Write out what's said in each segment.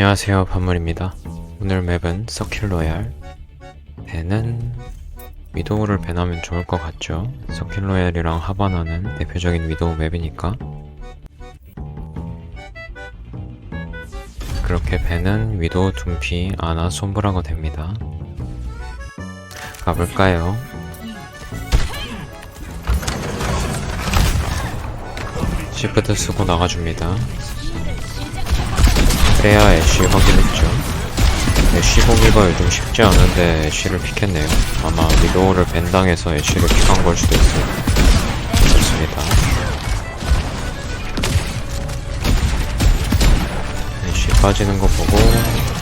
네, 안녕하세요. 반물입니다. 오늘 맵은 서킬 로얄. 배는 위도우를 배나면 좋을 것 같죠? 서킬 로얄이랑 하바나는 대표적인 위도우 맵이니까. 그렇게 배는 위도우, 둠피, 아나, 솜브라가 됩니다. 가볼까요? 시프트 쓰고 나가줍니다. 그래야 애쉬 확인했죠. 애쉬 보기가 요즘 쉽지 않은데 애쉬를 픽했네요. 아마 위도우를 밴당해서 애쉬를 픽한 걸 수도 있어요. 좋습니다. 애쉬 빠지는 거 보고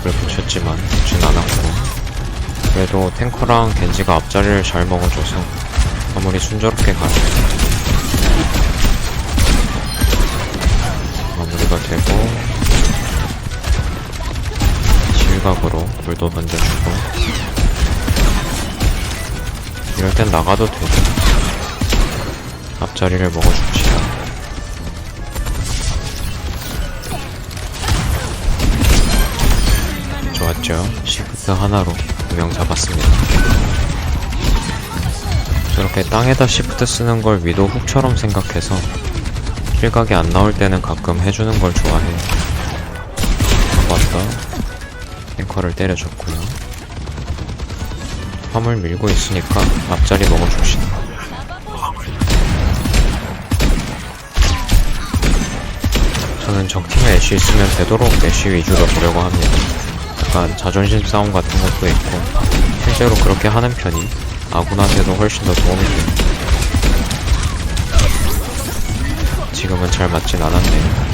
불 붙였지만 붙진 않았고 그래도 탱커랑 겐지가 앞자리를 잘 먹어줘서 아무리 순조롭게 가요. 마무리가 되고 실각으로 불도 던져주고. 이럴 땐 나가도 되죠 앞자리를 먹어줍시다. 좋았죠? 시프트 하나로 두명 잡았습니다. 저렇게 땅에다 시프트 쓰는 걸 위도 훅처럼 생각해서 실각이 안 나올 때는 가끔 해주는 걸 좋아해요. 왔다 탱커를 때려줬고요. 화물 밀고 있으니까 앞자리 먹어줍시다. 저는 적팀에 애쉬 있으면 되도록 애쉬 위주로 보려고 합니다. 약간 자존심 싸움 같은 것도 있고 실제로 그렇게 하는 편이 아군한테도 훨씬 더 도움이 돼요. 지금은 잘 맞진 않았네요.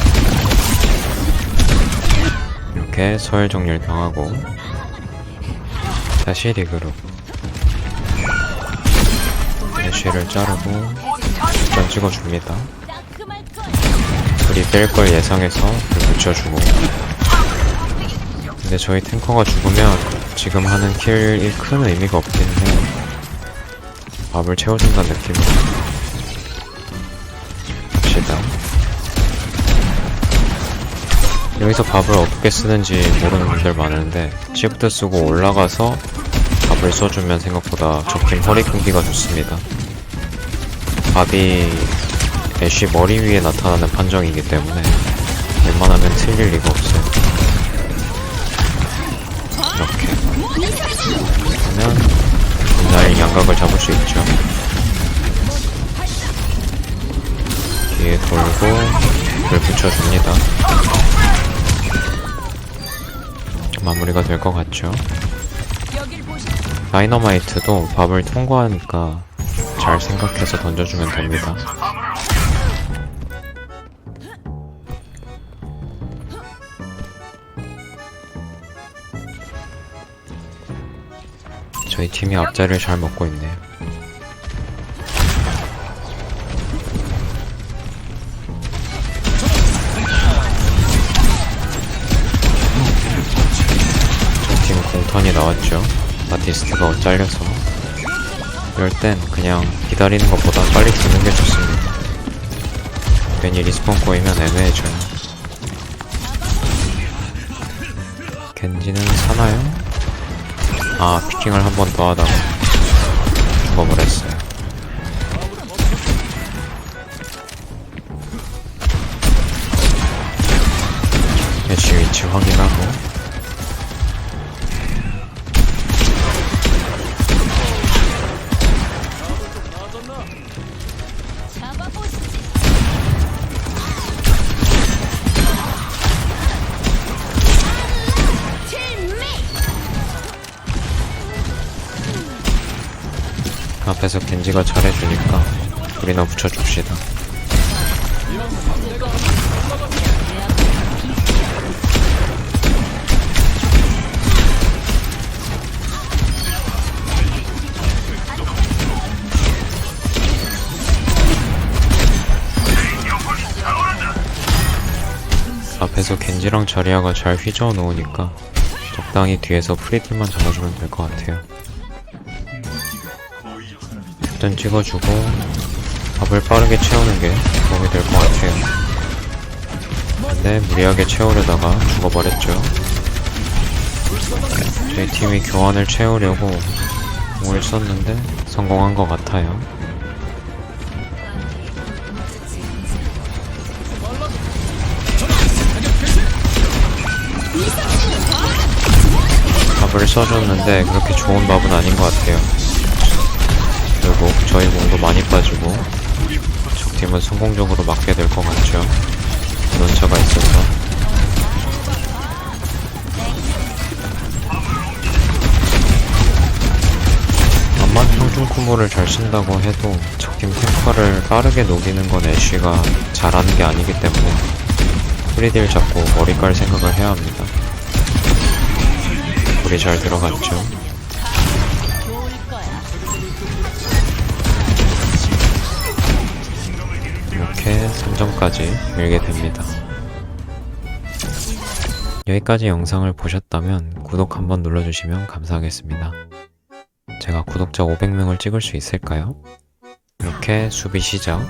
이렇게 서열 정리를 당하고 다시 리그로 애쉬를 자르고 전 찍어줍니다. 불이 뺄걸 예상해서 불 붙여주고. 근데 저희 탱커가 죽으면 지금 하는 킬이 큰 의미가 없긴 해요 밥을 채워준다는 느낌으로 여기서 밥을 어떻게 쓰는지 모르는 분들 많은데 시프트 쓰고 올라가서 밥을 써주면 생각보다 적팀 허리 끊기가 좋습니다. 밥이 애쉬 머리 위에 나타나는 판정이기 때문에 웬만하면 틀릴 리가 없어요. 이렇게 하면 분할 양각을 잡을 수 있죠. 뒤에 돌고 불 붙여줍니다. 마무리가 될 것 같죠. 다이너마이트도 밥을 통과하니까 잘 생각해서 던져주면 됩니다. 저희 팀이 앞자리를 잘 먹고 있네요. 바티스트가 잘려서. 이럴 땐 그냥 기다리는 것보다 빨리 죽는 게 좋습니다. 괜히 리스폰 꼬이면 애매해져요. 겐지는 사나요? 아, 피킹을 한 번 더 하다가 죽어버렸어요. 애쉬 위치 확인하고 앞에서 겐지가 잘해주니까 우리나 붙여줍시다. 앞에서 겐지랑 자리아가 잘 휘저어 놓으니까 적당히 뒤에서 프리딜만 잡아주면 될 것 같아요. 일단 찍어주고 밥을 빠르게 채우는 게 도움이 될 것 같아요. 있는데 무리하게 채우려다가 죽어버렸죠. 저희 팀이 교환을 채우려고 공을 썼는데 성공한 것 같아요. 밥을 써줬는데 그렇게 좋은 밥은 아닌 것 같아요. 결국 저희 공도 많이 빠지고 적팀은 성공적으로 막게 될 것 같죠. 논차가 있어서 암만 평중 콤보를 잘 쓴다고 해도 적팀 탱커를 빠르게 녹이는 건 애쉬가 잘하는 게 아니기 때문에 프리딜 잡고 머리 깔 생각을 해야 합니다. 불이 잘 들어갔죠. 3점까지 밀게 됩니다. 여기까지 영상을 보셨다면 구독 한번 눌러주시면 감사하겠습니다. 제가 구독자 500명을 찍을 수 있을까요? 이렇게 수비 시작.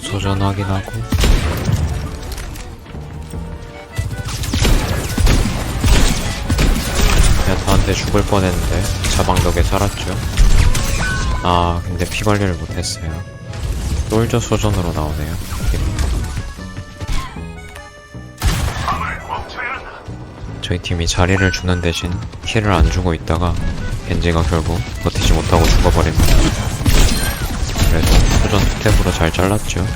소전 확인하고 야타한테 죽을 뻔했는데 자방 덕에 살았죠. 아 근데 피 관리를 못했어요. 똘저 소전으로 나오네요. 저희 팀이 자리를 주는 대신 킬을 안 주고 있다가 겐지가 결국 버티지 못하고 죽어버립니다. 그래도 소전 투탭으로 잘 잘랐죠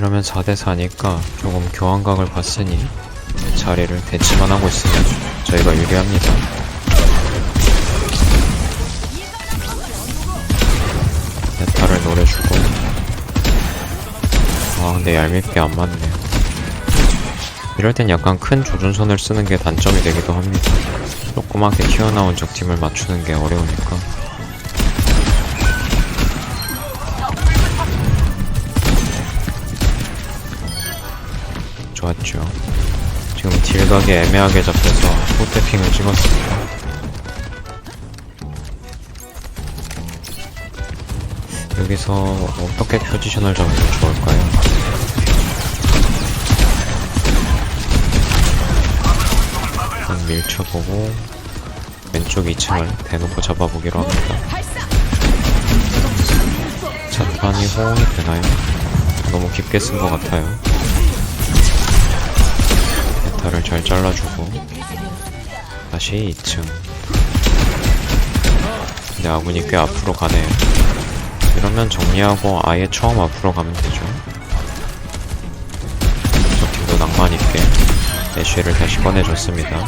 이러면 4대4니까 조금 교환각을 봤으니 자리를 대치만 하고 있으면 저희가 유리합니다. 네타를 노려주고 아 근데 얄밉게 안 맞네요. 이럴 땐 약간 큰 조준선을 쓰는 게 단점이 되기도 합니다. 조그맣게 튀어나온 적팀을 맞추는 게 어려우니까 좋았죠. 지금 딜각이 애매하게 잡혀서 포태핑을 찍었습니다. 여기서 어떻게 포지션을 잡으면 좋을까요? 밀쳐보고 왼쪽 2층을 대놓고 잡아보기로 합니다. 자탄이 호응이 되나요? 너무 깊게 쓴 것 같아요. 메타를 잘 잘라주고. 다시 2층. 근데 아군이 꽤 앞으로 가네요 이러면 정리하고 아예 처음 앞으로 가면 되죠. 저 팀도 낭만있게 애쉬를 다시 꺼내줬습니다.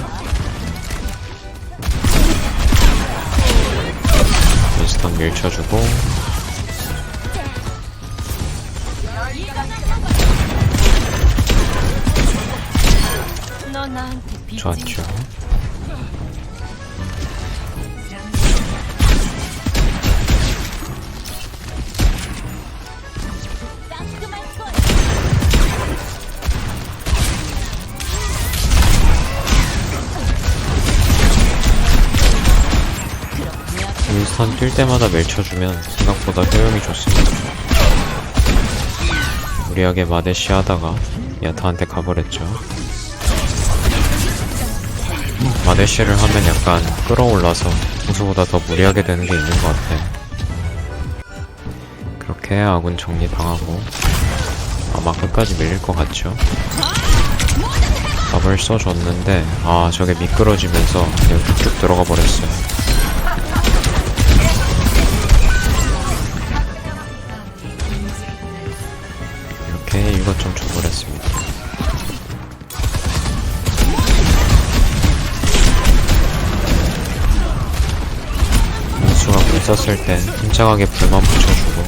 윈스턴 밀쳐주고 좋았죠. 윈스턴 뛸 때마다 멜쳐주면 생각보다 효용이 좋습니다. 무리하게 마데시 하다가 야타한테 가버렸죠. 마데시를 하면 약간 끌어올라서 우수보다 더 무리하게 되는 게 있는 것 같아요. 그렇게 아군 정리 당하고 아마 끝까지 밀릴 것 같죠. 밥을 써줬는데 아 저게 미끄러지면서 그냥 툭툭 들어가 버렸어요. 썼을 땐 힘차하게 불만 붙여주고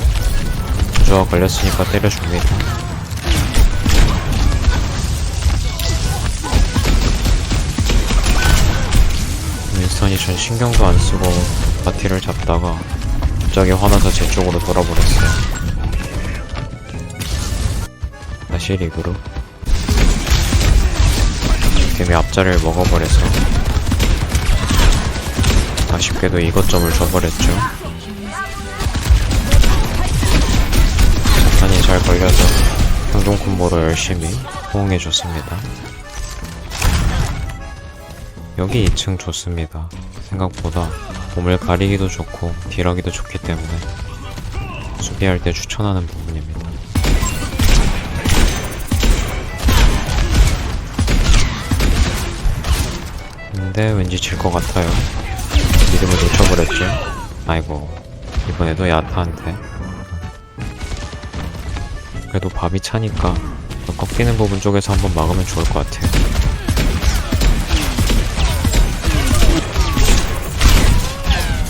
부조화 걸렸으니까 때려줍니다. 윈스턴이 전 신경도 안 쓰고 바티를 잡다가 갑자기 화나서 제 쪽으로 돌아버렸어요. 다시 리그로. 개미 앞자리를 먹어버려서 아쉽게도 이것점을 줘버렸죠. 자탄이 잘 걸려서 공동 콤보로 열심히 호응해줬습니다. 여기 2층 좋습니다. 생각보다 몸을 가리기도 좋고 딜하기도 좋기 때문에 수비할 때 추천하는 부분입니다. 근데 왠지 질 것 같아요. 믿음을 놓쳐버렸죠. 아이고 이번에도 야타한테 그래도 밥이 차니까 더 꺾이는 부분 쪽에서 한번 막으면 좋을 것 같아요.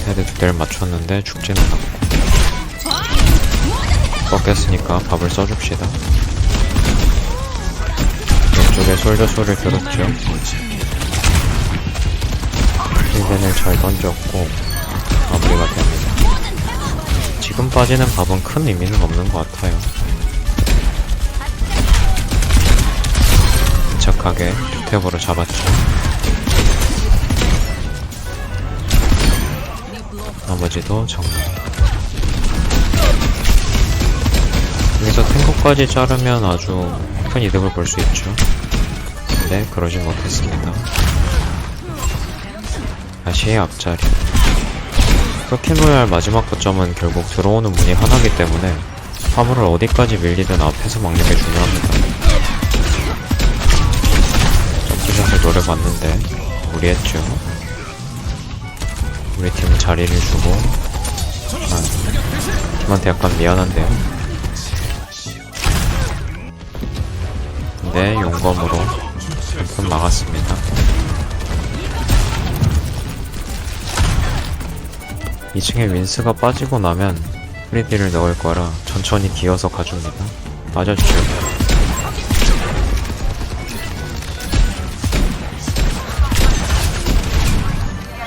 헤드 두 대를 맞췄는데 죽지는 않고 꺾였으니까 밥을 써줍시다. 왼쪽에 솔저 소리를 들었죠. 힐벤을 잘 던졌고 마무리가 됩니다. 지금 빠지는 밥은 큰 의미는 없는 것 같아요. 침착하게 탭으로 잡았죠. 나머지도 정리. 여기서 탱커까지 자르면 아주 큰 이득을 볼 수 있죠. 근데 그러진 못했습니다. 다시 앞자리. 서킹로얄 마지막 거점은 결국 들어오는 문이 하나기 때문에 화물을 어디까지 밀리든 앞에서 막는 게 중요합니다. 점프샷을 노려봤는데 무리했죠. 우리 팀은 자리를 주고 아, 팀한테 약간 미안한데요. 근데 용검으로 한푼 막았습니다. 2층에 윈스가 빠지고 나면 프리디를 넣을 거라 천천히 기어서 가줍니다. 맞았죠.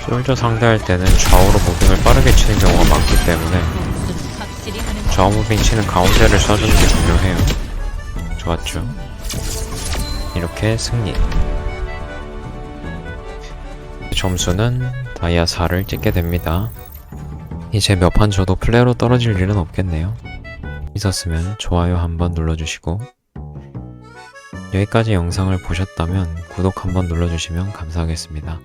솔저 상대할 때는 좌우로 무빙을 빠르게 치는 경우가 많기 때문에 좌우 무빙 치는 가운데를 쏴주는 게 중요해요. 좋았죠. 이렇게 승리. 점수는 다이아 4를 찍게 됩니다. 이제 몇판 저도 플레이로 떨어질 일은 없겠네요. 있었으면 좋아요 한번 눌러주시고 여기까지 영상을 보셨다면 구독 한번 눌러주시면 감사하겠습니다.